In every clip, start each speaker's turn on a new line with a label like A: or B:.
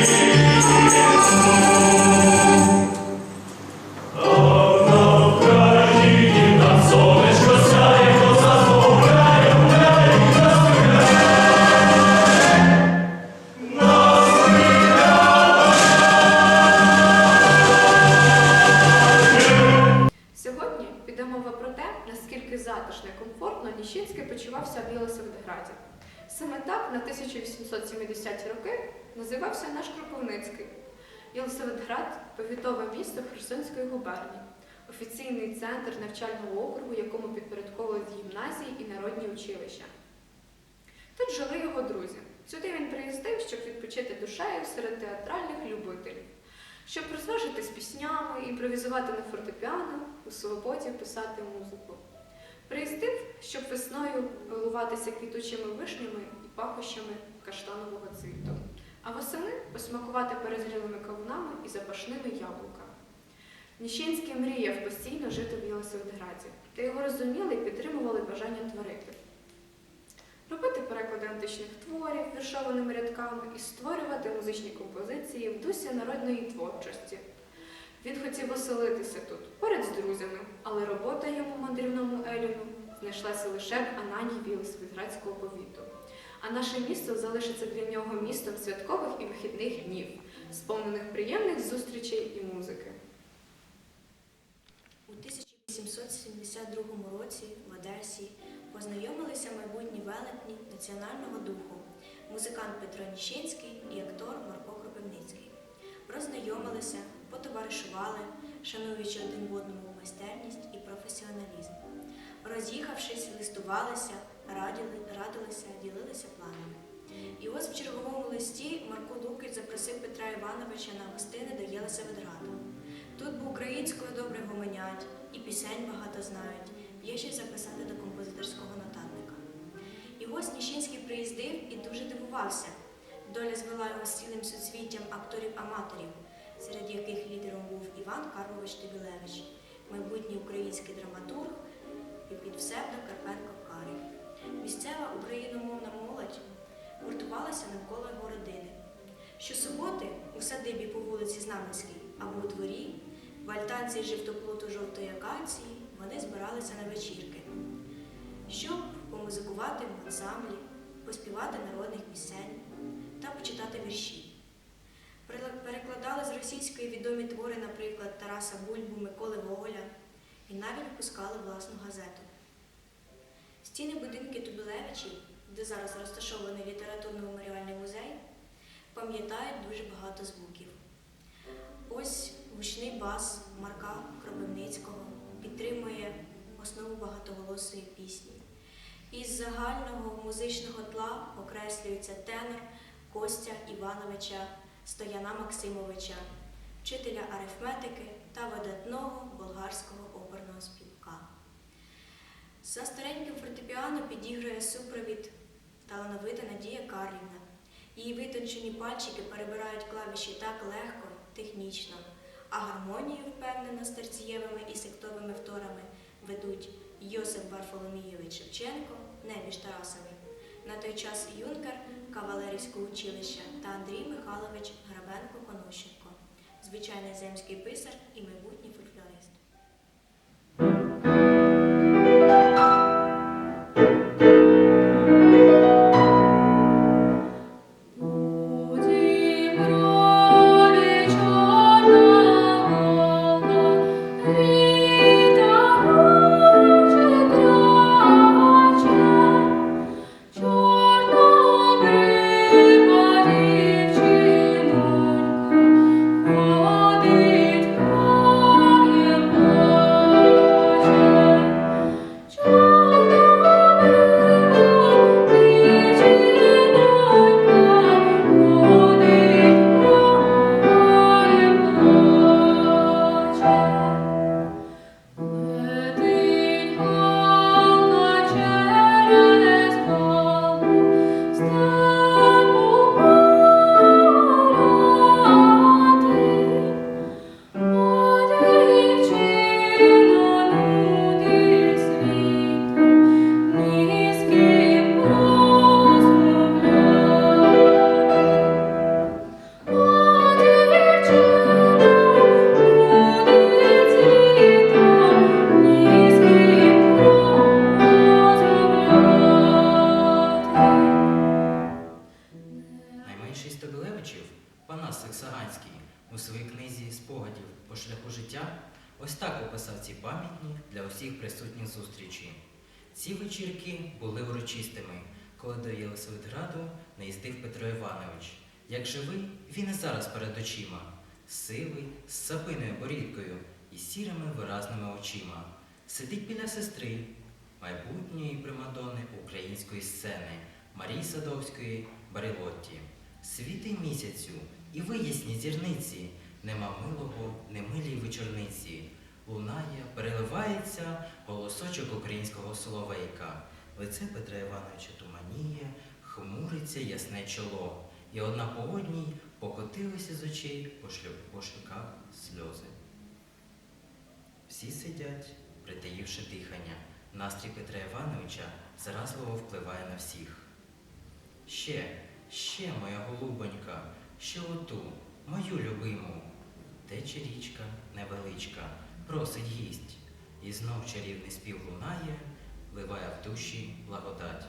A: Thank you. У свободі писати музику. Приїздив, щоб весною милуватися квітучими вишнями і пахощами каштанового цвіту, а восени посмакувати перезрілими кавунами і запашними яблуками. Ніщинський мріяв постійно жити в Єлисаветграді, та його розуміли і підтримували бажання творити. Робити переклади античних творів віршованими рядками і створювати музичні композиції в дусі народної творчості. Він хотів оселитися тут, поряд з друзями, але робота йому мандрівному Еліну знайшлася лише в Анані Єлисаветградського повіту. А наше місто залишиться для нього містом святкових і вихідних днів, сповнених приємних зустрічей і музики.
B: У 1872 році в Одесі познайомилися майбутні велетні національного духу, музикант Петро Ніщинський і актор Марко Кропивницький. Роззнайомилися, потоваришували, шануючи один в одному майстерність і професіоналізм. Роз'їхавшись, листувалися, раділи, радилися, ділилися планами. І ось в черговому листі Марко Лукич запросив Петра Івановича на гостини до Єлисаветграду. Тут бо українською добре гомонять, і пісень багато знають, є ще записати до композиторського нотатника. І ось Ніщинський приїздив і дуже дивувався. Доля звела його з цілим суцвіттям акторів-аматорів, серед яких лідером був Іван Карлович Тибілевич, майбутній український драматург і під псевдо Карпенко Карий. Місцева україномовна молодь гуртувалася навколо його родини. Щосуботи у садибі по вулиці Знаменській або у дворі, в альтанці жовтоплоту жовтої акації вони збиралися на вечірки, щоб помузикувати в ансамблі, поспівати народних пісень та почитати вірші. Відомі твори, наприклад, Тараса Бульбу, Миколи Гоголя, і навіть випускали власну газету. Стіни будинки Тубілевичів, де зараз розташований літературно-меморіальний музей, пам'ятають дуже багато звуків. Ось гучний бас Марка Кропивницького підтримує основу багатоголосої пісні. Із загального музичного тла окреслюється тенор Костя Івановича Стояна Максимовича, вчителя арифметики та видатного болгарського оперного співка. За стареньким фортепіано підігрує супровід талановита Надія Карлівна. Її витончені пальчики перебирають клавіші так легко, технічно, а гармонію впевнено з терцієвими і сектовими вторами ведуть Йосип Варфоломійович Шевченко, Небіж Тарасовий, на той час юнкер Кавалерівського училища та Андрій Михайлович Грабенко Конощенко, звичайний земський писар і майбутній
C: переливається голосочок українського соловейка. Лице Петра Івановича туманіє, хмуриться ясне чоло, і одна по одній покотилися з очей по, шлю... сльози. Всі сидять, притаївши дихання. Настрій Петра Івановича заразливо впливає на всіх. Ще, ще, моя голубонька, ще оту, мою любиму. Тече річка невеличка, просить гість, і знов чарівний спів лунає, вливає в душі благодать.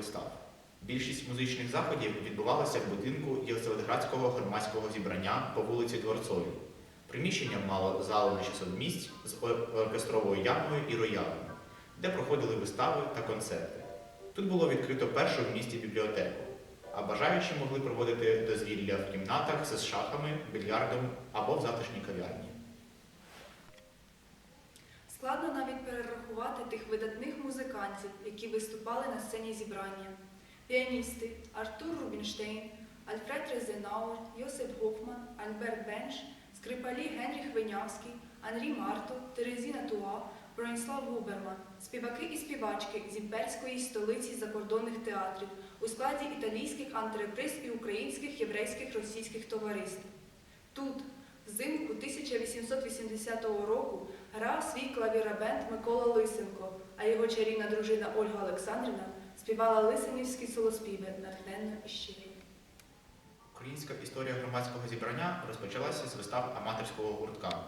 D: Вистав. Більшість музичних заходів відбувалася в будинку Єлисаветградського громадського зібрання по вулиці Дворцовій. Приміщення мало залу на 600 місць з оркестровою ямою і роялем, де проходили вистави та концерти. Тут було відкрито першу в місті бібліотеку, а бажаючі могли проводити дозвілля в кімнатах з шахами, більярдом або в затишній кав'ярні.
E: Складно навіть перерахувати тих видатних які виступали на сцені зібрання. Піаністи Артур Рубінштейн, Альфред Резенауер, Йосип Гофман, Альберт Бенш, скрипалі Генріх Винявський, Анрі Марто, Терезіна Туа, Бронислав Губерман, співаки і співачки з імперської столиці закордонних театрів у складі італійських антреприз і українських єврейських російських товариств. Тут, взимку 1880 року, грав свій клавірабенд Микола Лисенко, а його чарівна дружина Ольга Олександрівна співала лисенівські солоспіви натхненно і щиро.
D: Українська історія громадського зібрання розпочалася з вистав аматорського гуртка.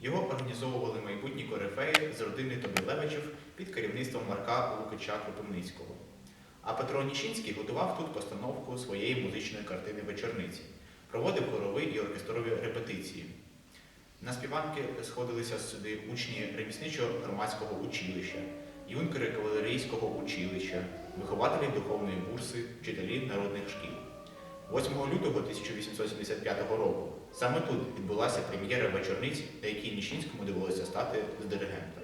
D: Його організовували майбутні корифеї з родини Тобілевичів під керівництвом Марка Лукича Кропивницького. А Петро Ніщинський готував тут постановку своєї музичної картини вечорниці, проводив хорові і оркестрові репетиції. На співанки сходилися сюди учні ремісничого громадського училища, юнкери кавалерійського училища, вихователі духовної бурси, вчителі народних шкіл. 8 лютого 1875 року саме тут відбулася прем'єра вечорниць, на якій Ніщинському довелося стати з диригентом.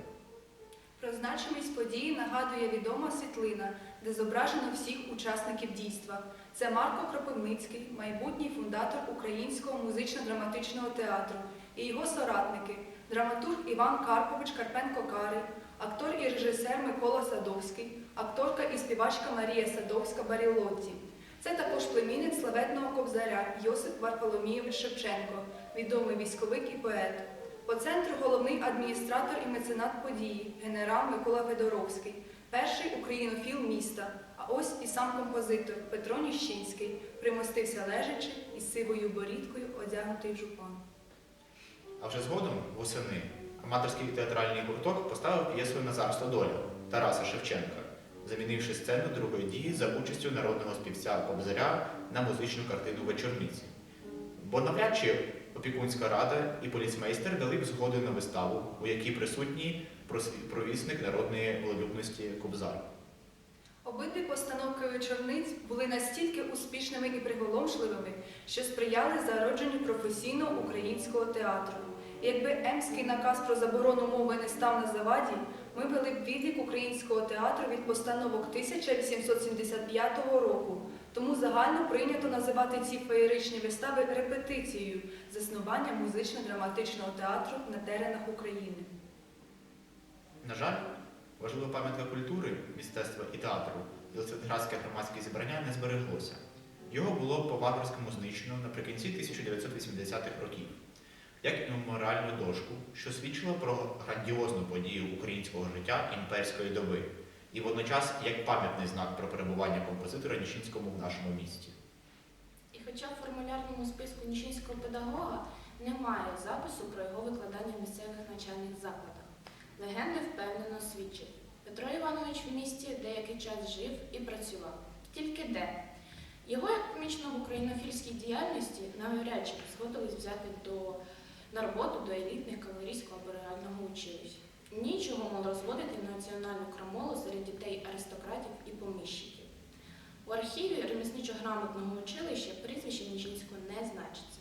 E: Значимість події нагадує відома світлина, де зображено всіх учасників дійства. Це Марко Кропивницький, майбутній фундатор Українського музично-драматичного театру, і його соратники, драматург Іван Карпович Карпенко-Карий, актор і режисер Микола Садовський, акторка і співачка Марія Садовська Барілотті. Це також племінник славетного кобзаря Йосип Варфоломійович Шевченко, відомий військовик і поет. По центру головний адміністратор і меценат події, генерал Микола Федоровський, перший українофіл міста. А ось і сам композитор Петро Ніщинський примостився лежачи із сивою борідкою, одягнутий в жупан.
D: А вже згодом, восени, аматорський театральний гурток поставив п'єсу Назар Стодоля Тараса Шевченка, замінивши сцену другої дії за участю народного співця Кобзаря на музичну картину вечорниці. Бо навряд чи опікунська рада і поліцмейстер дали б згоду на виставу, у якій присутній провісник народної волелюбності Кобзар.
E: Обидві постановки вечорниць були настільки успішними і приголомшливими, що сприяли зародженню професійного українського театру. Якби емський наказ про заборону мови не став на заваді, ми вели б відлік українського театру від постановок 1875 року. Тому загально прийнято називати ці феєричні вистави репетицією заснування музично-драматичного театру на теренах України.
D: На жаль, важлива пам'ятка культури, мистецтва і театру Єлисаветградське громадське зібрання не збереглося. Його було по-варварському знищено наприкінці 1980-х років, як і меморіальну дошку, що свідчила про грандіозну подію українського життя імперської доби, і водночас як пам'ятний знак про перебування композитора Ніщинському в нашому місті.
F: І хоча в формулярному списку Ніщинського педагога немає запису про його викладання в місцевих навчальних закладах, легенди впевнено свідчать. Петро Іванович в місті деякий час жив і працював. Тільки де? Його як помічного в українофільській діяльності навряд чи згодились взяти до, на роботу до елітних кавалерійського реального училища. Нічого мало розводити національну крамолу серед дітей аристократів і поміщиків. У архіві ремісничо-грамотного училища прізвище Ніжинського не значиться.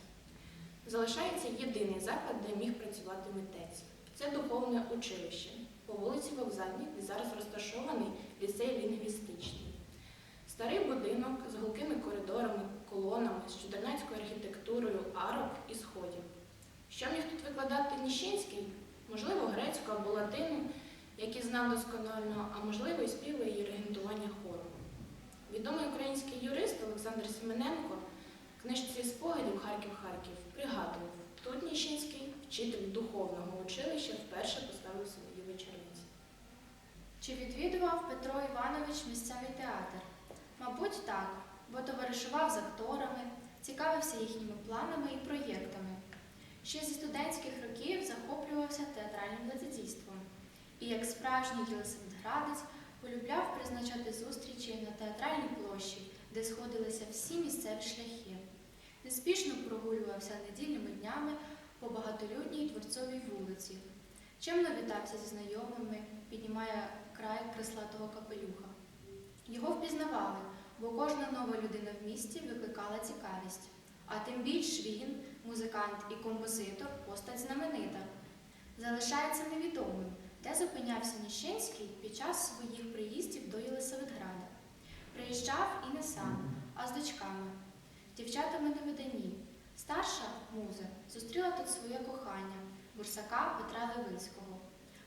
F: Залишається єдиний заклад, де міг працювати митець. Це духовне училище по вулиці Вокзальній, де зараз розташований ліцей лінгвістичний. Старий будинок з гулкими коридорами, колонами, з чудернацькою архітектурою арок і сходів. Що міг тут викладати Ніщинський? Можливо, грецьку або латину, які знав досконально, а можливо, і співи і регентування хору. Відомий український юрист Олександр Семененко в книжці спогадів Харків-Харків пригадував, тут Ніщинський, вчитель духовного училища, вперше поставив свої вечорниці.
G: Чи відвідував Петро Іванович місцевий театр? Мабуть, так, бо товаришував з акторами, цікавився їхніми планами і проєктами. Ще зі студентських років захоплювався театральним лицедійством і, як справжній єлисаветградець, полюбляв призначати зустрічі на театральній площі, де сходилися всі місцеві шляхи. Неспішно прогулювався недільними днями по багатолюдній дворцовій вулиці, чимно вітався зі знайомими, піднімає край креслатого капелюха. Його впізнавали, бо кожна нова людина в місті викликала цікавість. А тим більш він, музикант і композитор, постать знаменита. Залишається невідомим, де зупинявся Ніщинський під час своїх приїздів до Єлисаветграда. Приїжджав і не сам, а з дочками, дівчатами на виданні. Старша муза зустріла тут своє кохання, бурсака Петра Левицького.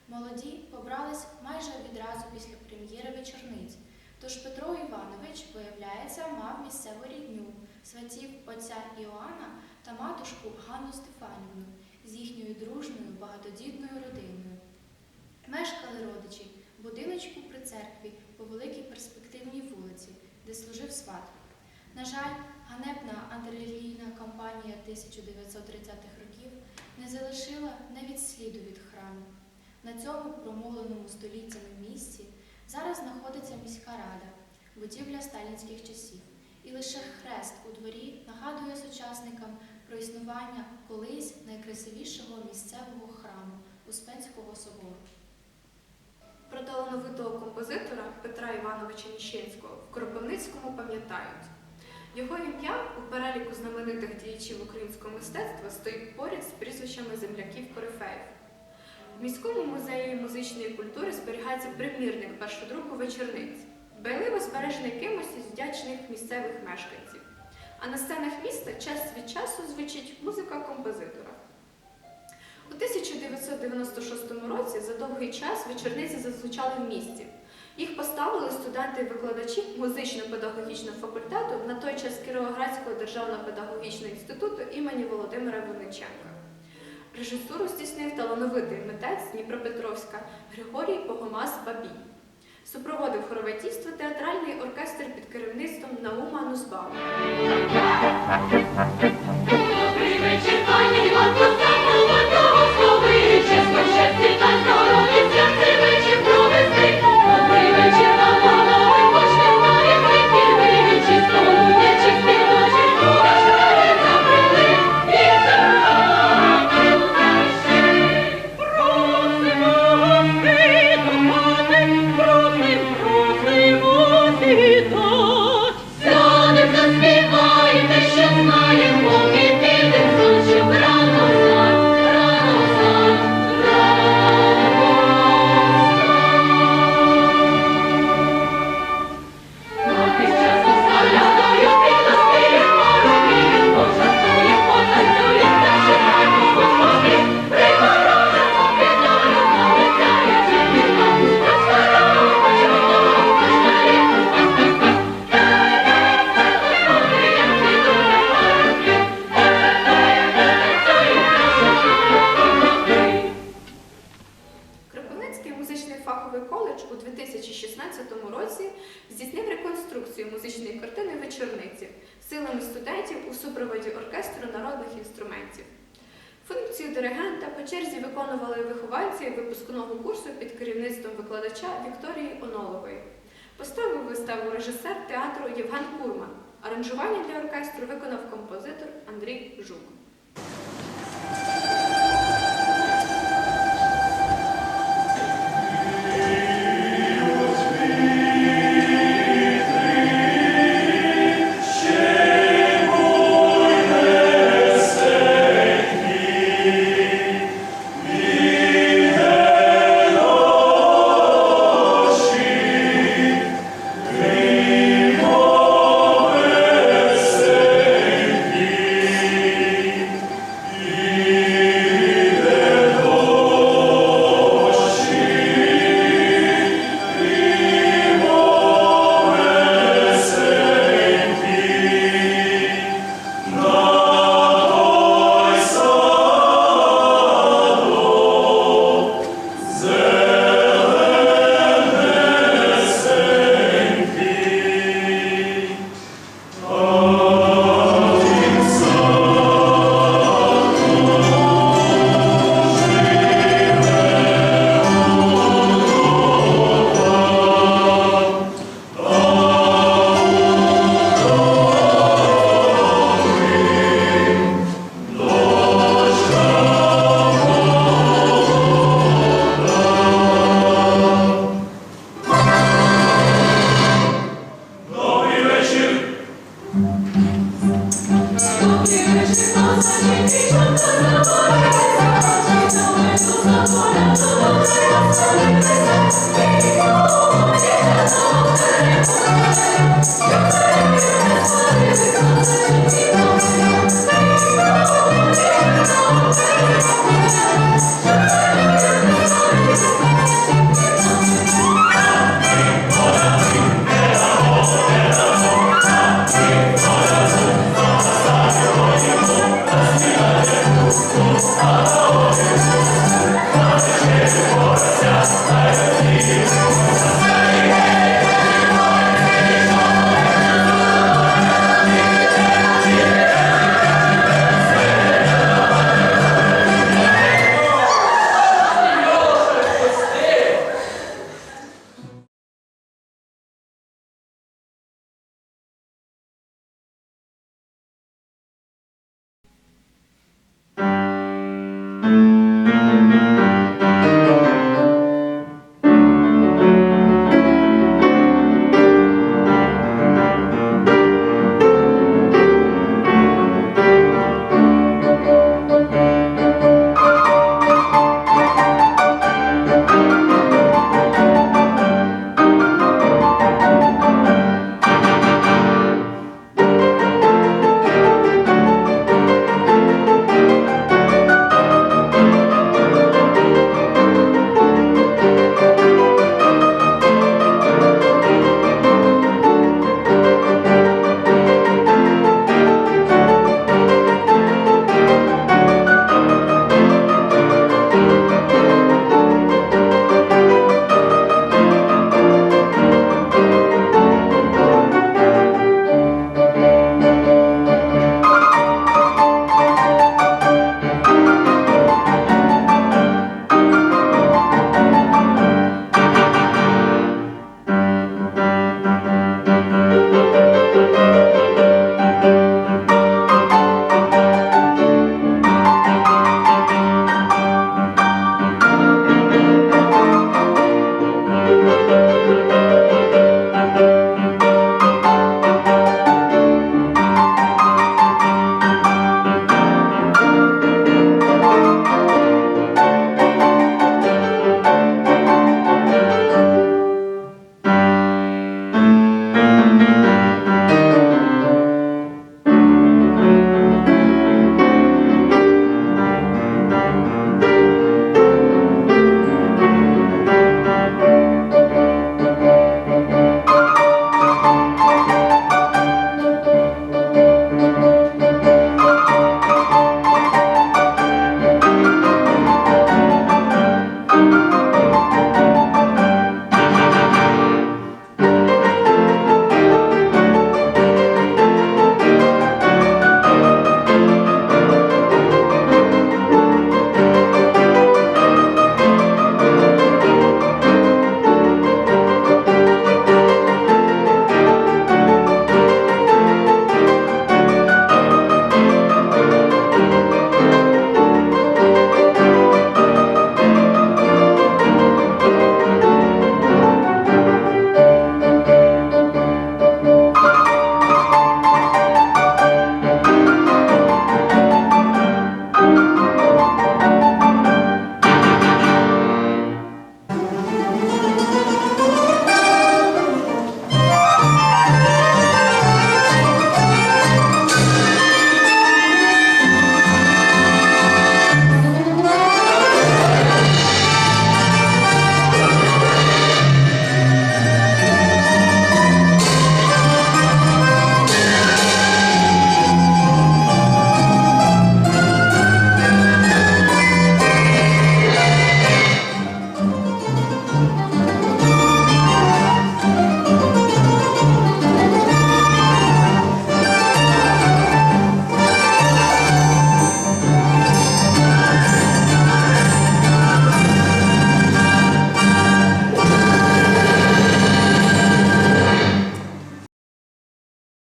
G: Молоді побрались майже відразу після прем'єри вечорниць. Тож Петро Іванович, виявляється, мав місцеву рідню, сватів отця Іоанна та матушку Ганну Стефанівну з їхньою дружною багатодітною родиною. Мешкали родичі в будиночку при церкві по великій перспективній вулиці, де служив сват. На жаль, ганебна антирелігійна кампанія 1930-х років не залишила навіть сліду від храму. На цьому промовленому століттями місці зараз знаходиться міська рада, будівля сталінських часів. І лише хрест у дворі нагадує сучасникам про існування колись найкрасивішого місцевого храму Успенського собору.
H: Про талановитого композитора Петра Івановича Ніщинського в Кропивницькому пам'ятають. Його ім'я у переліку знаменитих діячів українського мистецтва стоїть поряд з прізвищами земляків корифеїв. В міському музеї музичної культури зберігається примірник першодруку вечорниць, дбайливо збережений кимось із вдячних місцевих мешканців. А на сценах міста час від часу звучить музика композитора. У 1996 році за довгий час вечорниці зазвучали в місті. Їх поставили студенти і викладачі музично-педагогічного факультету на той час Кіровоградського державного педагогічного інституту імені Володимира Винниченка. Режисуру здійснив талановитий митець Дніпропетровська Григорій Погомас Бабій. Супроводив хороватійство театральний оркестр під керівництвом Наума Нузбаума.
A: Добрий вечір, пані Іван Поставила благослови, чесно, щастя
I: Thank you.